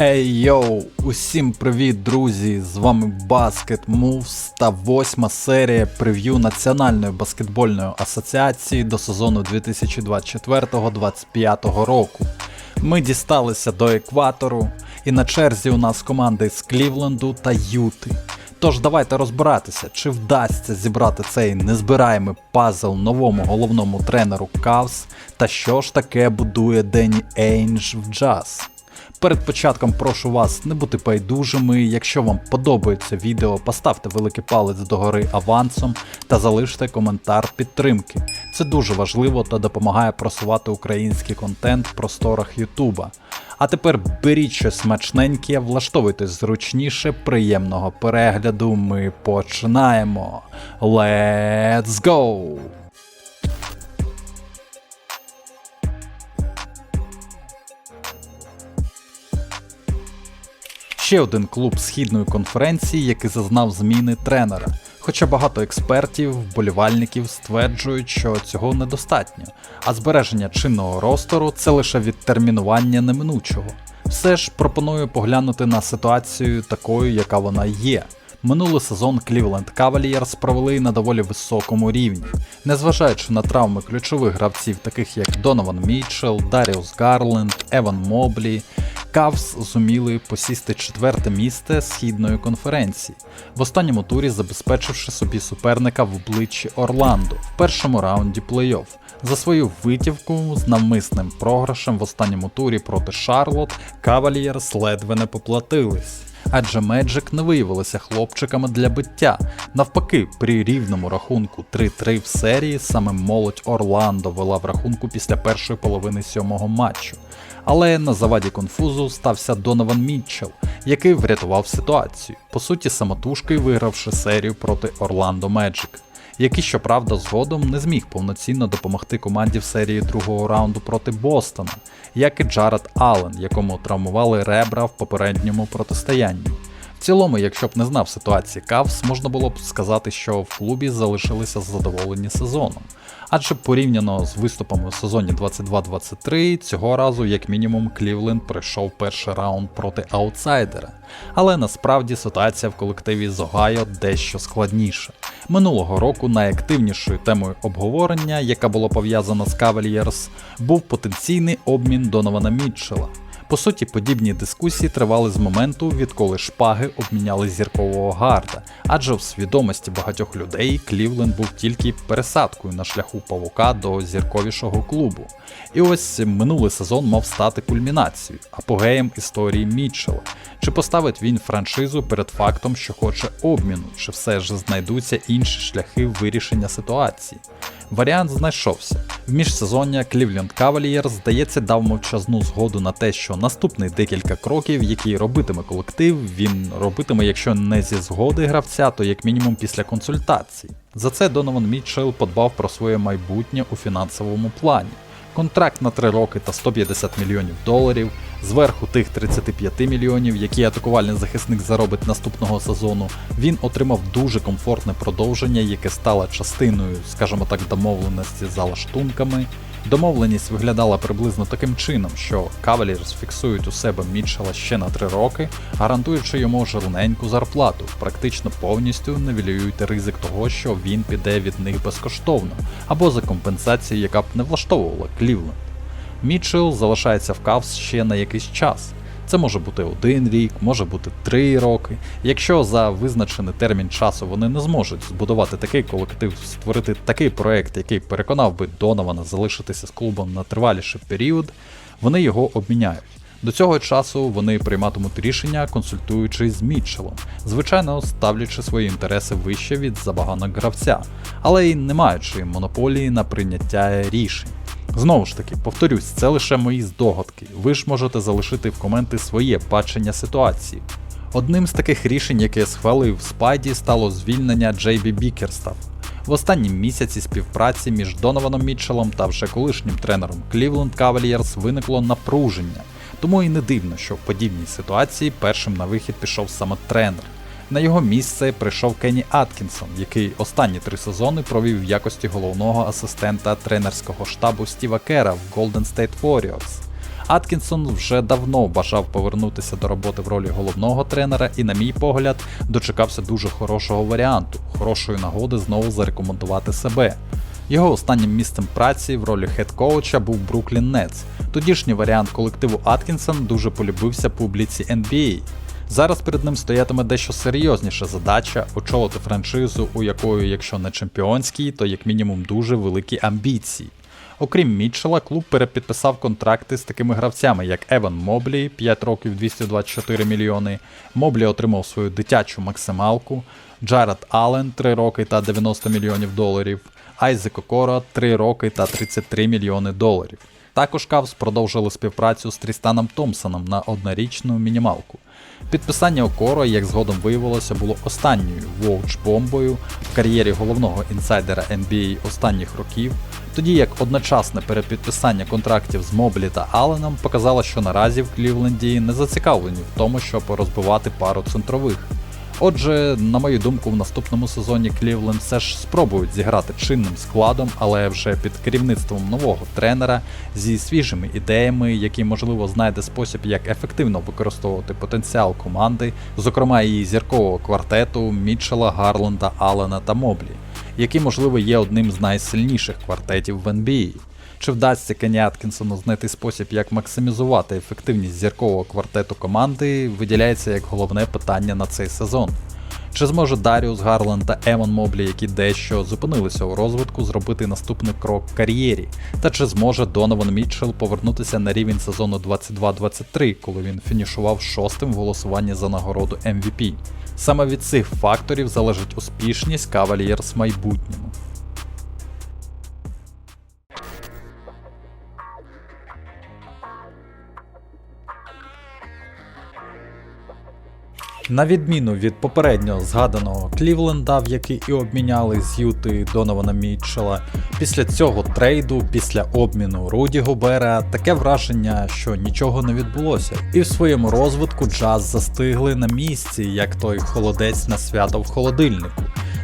Ей йоу! Усім привіт, друзі! З вами Basket Moves та восьма серія прев'ю Національної баскетбольної асоціації до сезону 2024-2025 року. Ми дісталися до екватору, і на черзі у нас команди з Клівленду та Юти. Тож давайте розбиратися, чи вдасться зібрати цей незбираємий пазл новому головному тренеру Кавс, та що ж таке будує Дені Ейндж в джаз. Перед початком прошу вас не бути байдужими. Якщо вам подобається відео, поставте великий палець догори авансом та залиште коментар підтримки. Це дуже важливо та допомагає просувати український контент в просторах Ютуба. А тепер беріть щось смачненьке, влаштовуйтесь зручніше, приємного перегляду. Ми починаємо. Let's go! Ще один клуб східної конференції, який зазнав зміни тренера. Хоча багато експертів, вболівальників стверджують, що цього недостатньо, а збереження чинного ростору це лише відтермінування неминучого. Все ж пропоную поглянути на ситуацію такою, яка вона є. Минулий сезон Cleveland Cavaliers провели на доволі високому рівні, незважаючи на травми ключових гравців, таких як Донован Мітчелл, Даріус Гарленд, Еван Моблі, Кавс зуміли посісти четверте місце східної конференції, в останньому турі забезпечивши собі суперника в обличчі Орландо в першому раунді плей-офф. За свою витівку з навмисним програшем в останньому турі проти Шарлот Кавалієрс ледве не поплатились. Адже Меджик не виявилися хлопчиками для биття. Навпаки, при рівному рахунку 3-3 в серії саме молодь Орландо вела в рахунку після першої половини сьомого матчу. Але на заваді конфузу стався Донован Мітчелл, який врятував ситуацію, по суті, самотужки вигравши серію проти Орландо Меджик який, щоправда, згодом не зміг повноцінно допомогти команді в серії другого раунду проти Бостона, як і Джаред Аллен, якому травмували ребра в попередньому протистоянні. В цілому, якщо б не знав ситуації Кавс, можна було б сказати, що в клубі залишилися задоволені сезоном. Адже порівняно з виступами у сезоні 22-23, цього разу, як мінімум, Клівленд пройшов перший раунд проти аутсайдера. Але насправді ситуація в колективі з Огайо дещо складніша. Минулого року найактивнішою темою обговорення, яка була пов'язана з Cavaliers, був потенційний обмін Донована Мітчелла. По суті, подібні дискусії тривали з моменту, відколи шпаги обміняли зіркового гарда, адже в свідомості багатьох людей Клівленд був тільки пересадкою на шляху павука до зірковішого клубу. І ось минулий сезон мав стати кульмінацією, апогеєм історії Мітчелла. Чи поставить він франшизу перед фактом, що хоче обміну, чи все ж знайдуться інші шляхи вирішення ситуації? Варіант знайшовся. В міжсезоння Cleveland Cavaliers, здається, дав мовчазну згоду на те, що наступний декілька кроків, які робитиме колектив, він робитиме, якщо не зі згоди гравця, то як мінімум після консультацій. За це Донован Мітчелл подбав про своє майбутнє у фінансовому плані. Контракт на 3 роки та 150 мільйонів доларів, зверху тих 35 мільйонів, які атакувальний захисник заробить наступного сезону, він отримав дуже комфортне продовження, яке стало частиною, скажімо так, домовленості за лаштунками. Домовленість виглядала приблизно таким чином, що Cavaliers фіксують у себе Мітчела ще на 3 роки, гарантуючи йому жирненьку зарплату, практично повністю невілюють ризик того, що він піде від них безкоштовно, або за компенсацію, яка б не влаштовувала Клівленд. Мітчел залишається в Кавс ще на якийсь час. Це може бути один рік, може бути три роки. Якщо за визначений термін часу вони не зможуть збудувати такий колектив, створити такий проект, який переконав би Донована залишитися з клубом на триваліший період, вони його обміняють. До цього часу вони прийматимуть рішення, консультуючись з Мітчелом, звичайно, ставлячи свої інтереси вище від забаганок гравця, але й не маючи монополії на прийняття рішень. Знову ж таки, повторюсь, це лише мої здогадки. Ви ж можете залишити в коменти своє бачення ситуації. Одним з таких рішень, яке схвалив Спайді, стало звільнення Джейбі Бікерстав. В останні місяці співпраці між Донованом Мітчеллом та вже колишнім тренером Cleveland Cavaliers виникло напруження, тому і не дивно, що в подібній ситуації першим на вихід пішов саме тренер. На його місце прийшов Кенні Аткінсон, який останні три сезони провів в якості головного асистента тренерського штабу Стіва Кера в Golden State Warriors. Аткінсон вже давно бажав повернутися до роботи в ролі головного тренера і, на мій погляд, дочекався дуже хорошого варіанту, хорошої нагоди знову зарекомендувати себе. Його останнім місцем праці в ролі хед-коуча був Бруклін Нетс. Тодішній варіант колективу Аткінсон дуже полюбився публіці NBA. Зараз перед ним стоятиме дещо серйозніша задача очолити франшизу, у якої, якщо не чемпіонській, то як мінімум дуже великі амбіції. Окрім Мітчела, клуб перепідписав контракти з такими гравцями, як Еван Моблі 5 років 224 мільйони. Моблі отримав свою дитячу максималку, Джаред Аллен 3 роки та 90 мільйонів доларів, Айзек Окора 3 роки та 33 мільйони доларів. Також Кавс продовжили співпрацю з Трістаном Томпсоном на однорічну мінімалку. Підписання Окоро, як згодом виявилося, було останньою воуч-бомбою в кар'єрі головного інсайдера NBA останніх років, тоді як одночасне перепідписання контрактів з Моблі та Алленом показало, що наразі в Клівленді не зацікавлені в тому, щоб розбивати пару центрових. Отже, на мою думку, в наступному сезоні Клівленд все ж спробують зіграти чинним складом, але вже під керівництвом нового тренера зі свіжими ідеями, який можливо знайде спосіб, як ефективно використовувати потенціал команди, зокрема її зіркового квартету Мітчела, Гарленда, Аллена та Моблі, який можливо є одним з найсильніших квартетів в NBA. Чи вдасться Кені Аткінсону знайти спосіб, як максимізувати ефективність зіркового квартету команди, виділяється як головне питання на цей сезон. Чи зможе Даріус Гарленд та Емон Моблі, які дещо зупинилися у розвитку, зробити наступний крок кар'єрі? Та чи зможе Донован Мітчелл повернутися на рівень сезону 22-23, коли він фінішував шостим в голосуванні за нагороду MVP? Саме від цих факторів залежить успішність Кавалієрс в майбутньому. На відміну від попередньо згаданого Клівленда, в який і обміняли з Юти Донована Мітчела, після цього трейду, після обміну Руді Гобера, таке враження, що нічого не відбулося. І в своєму розвитку джаз застигли на місці, як той холодець на свято в холодильнику.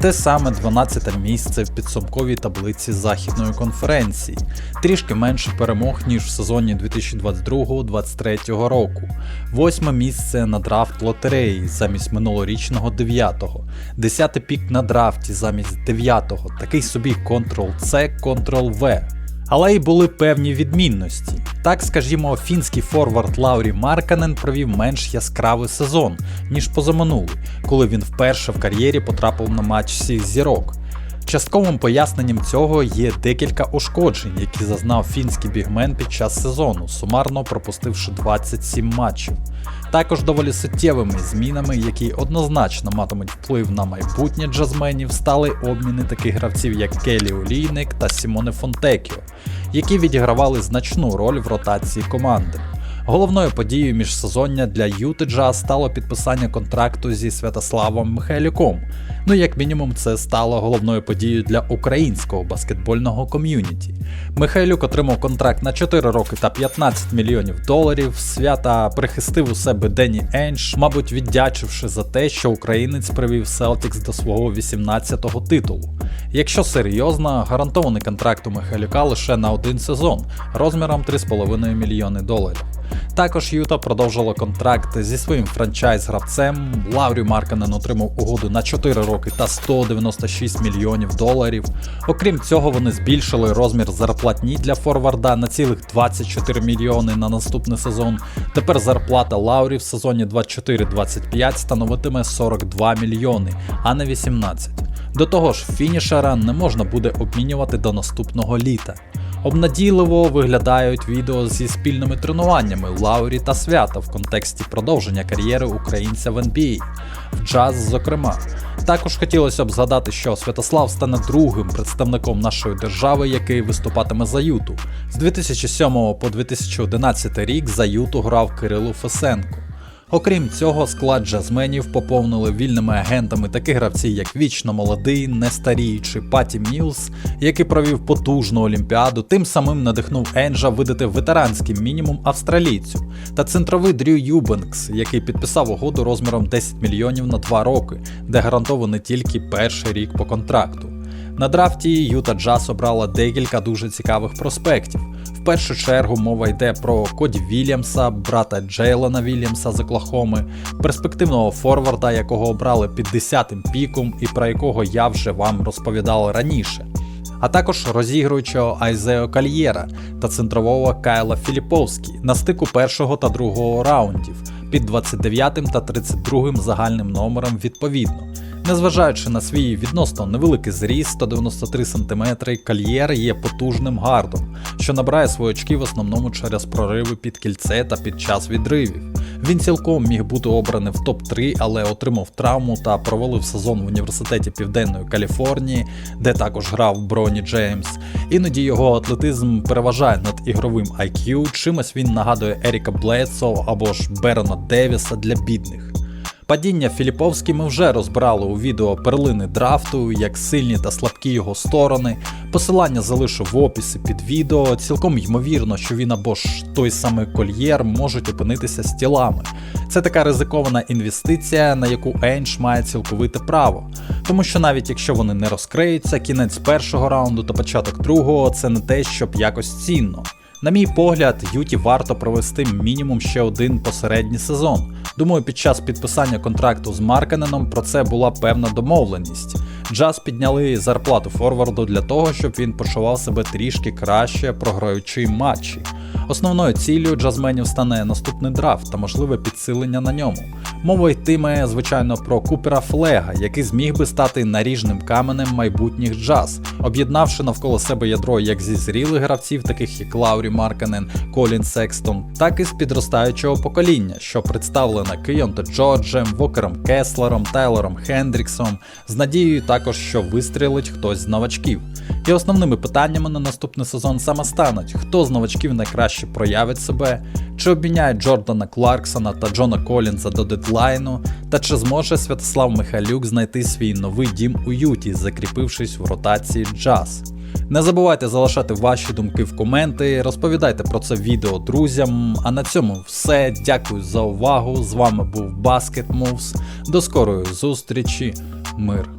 Те саме 12 місце в підсумковій таблиці Західної конференції, трішки менше перемог, ніж в сезоні 2022-2023 року. Восьме місце на драфт лотереї замість минулорічного 9-го. десяте пік на драфті замість 9-го. Такий собі Ctrl-C, Ctrl-V. Але й були певні відмінності. Так, скажімо, фінський форвард Лаурі Марканен провів менш яскравий сезон, ніж позаминулий, коли він вперше в кар'єрі потрапив на матч всіх зірок. Частковим поясненням цього є декілька ушкоджень, які зазнав фінський бігмен під час сезону, сумарно пропустивши 27 матчів. Також доволі суттєвими змінами, які однозначно матимуть вплив на майбутнє джазменів, стали обміни таких гравців, як Келі Олійник та Сімоне Фонтекіо, які відігравали значну роль в ротації команди. Головною подією міжсезоння для Юти Джаз стало підписання контракту зі Святославом Михайлюком. Ну як мінімум, це стало головною подією для українського баскетбольного ком'юніті. Михайлюк отримав контракт на 4 роки та 15 мільйонів доларів. Свята прихистив у себе Дені Енш, мабуть, віддячивши за те, що українець привів Селтікс до свого 18-го титулу. Якщо серйозно, гарантований контракт у Михайлюка лише на один сезон розміром 3,5 мільйони доларів. Також Юта продовжила контракт зі своїм франчайз-гравцем. Лаурі Марканен отримав угоду на 4 роки та 196 мільйонів доларів. Окрім цього, вони збільшили розмір зарплатні для форварда на цілих 24 мільйони на наступний сезон. Тепер зарплата Лаурі в сезоні 24-25 становитиме 42 мільйони, а не 18. До того ж, фінішера не можна буде обмінювати до наступного літа. Обнадійливо виглядають відео зі спільними тренуваннями Лаурі та Свята в контексті продовження кар'єри українця в NBA, в джаз, зокрема. Також хотілося б згадати, що Святослав стане другим представником нашої держави, який виступатиме за Юту. З 2007 по 2011 рік за Юту грав Кирило Фесенко. Окрім цього, склад джазменів поповнили вільними агентами такі гравці, як вічно молодий, нестаріючий Паті Мілс, який провів потужну олімпіаду, тим самим надихнув Енджа видати ветеранський мінімум австралійцю, та центровий Дрю Юбенкс, який підписав угоду розміром 10 мільйонів на 2 роки, де гарантований тільки перший рік по контракту. На драфті Юта Джаз обрала декілька дуже цікавих проспектів. В першу чергу мова йде про Коді Вільямса, брата Джейлона Вільямса з Оклахоми, перспективного форварда, якого обрали під 10-м піком і про якого я вже вам розповідав раніше. А також розігруючого Айзео Кальєра та центрового Кайла Філіповські на стику першого та другого раундів під 29 та 32 загальним номером відповідно. Незважаючи на свій відносно невеликий зріст 193 см, кальєр є потужним гардом, що набирає свої очки в основному через прориви під кільце та під час відривів. Він цілком міг бути обраний в топ-3, але отримав травму та провалив сезон в університеті Південної Каліфорнії, де також грав Броні Джеймс. Іноді його атлетизм переважає над ігровим IQ, чимось він нагадує Еріка Блейдсо або ж Берона Девіса для бідних. Падіння Філіповський ми вже розбирали у відео перлини драфту, як сильні та слабкі його сторони. Посилання залишу в описі під відео. Цілком ймовірно, що він або ж той самий кольєр можуть опинитися з тілами. Це така ризикована інвестиція, на яку Енш має цілковите право. Тому що навіть якщо вони не розкриються, кінець першого раунду та початок другого це не те, щоб якось цінно. На мій погляд, Юті варто провести мінімум ще один посередній сезон. Думаю, під час підписання контракту з Марканеном про це була певна домовленість. Джаз підняли зарплату форварду для того, щоб він почував себе трішки краще, програючи матчі. Основною ціллю джазменів стане наступний драфт та можливе підсилення на ньому. Мова йтиме, звичайно, про Купера Флега, який зміг би стати наріжним каменем майбутніх джаз, об'єднавши навколо себе ядро як зі зрілих гравців, таких як Лаурі Марканен, Колін Секстон, так і з підростаючого покоління, що представлено Кийонто Джорджем, Вокером Кеслером, Тайлором Хендріксом, з надією також, що вистрілить хтось з новачків. І основними питаннями на наступний сезон саме стануть, хто з новачків найкраще проявить себе, чи обміняють Джордана Кларксона та Джона Колінза до дедлайну, та чи зможе Святослав Михайлюк знайти свій новий дім у Юті, закріпившись в ротації джаз. Не забувайте залишати ваші думки в коменти, розповідайте про це відео друзям. А на цьому все. Дякую за увагу. З вами був Basket Moves. До скорої зустрічі. Мир.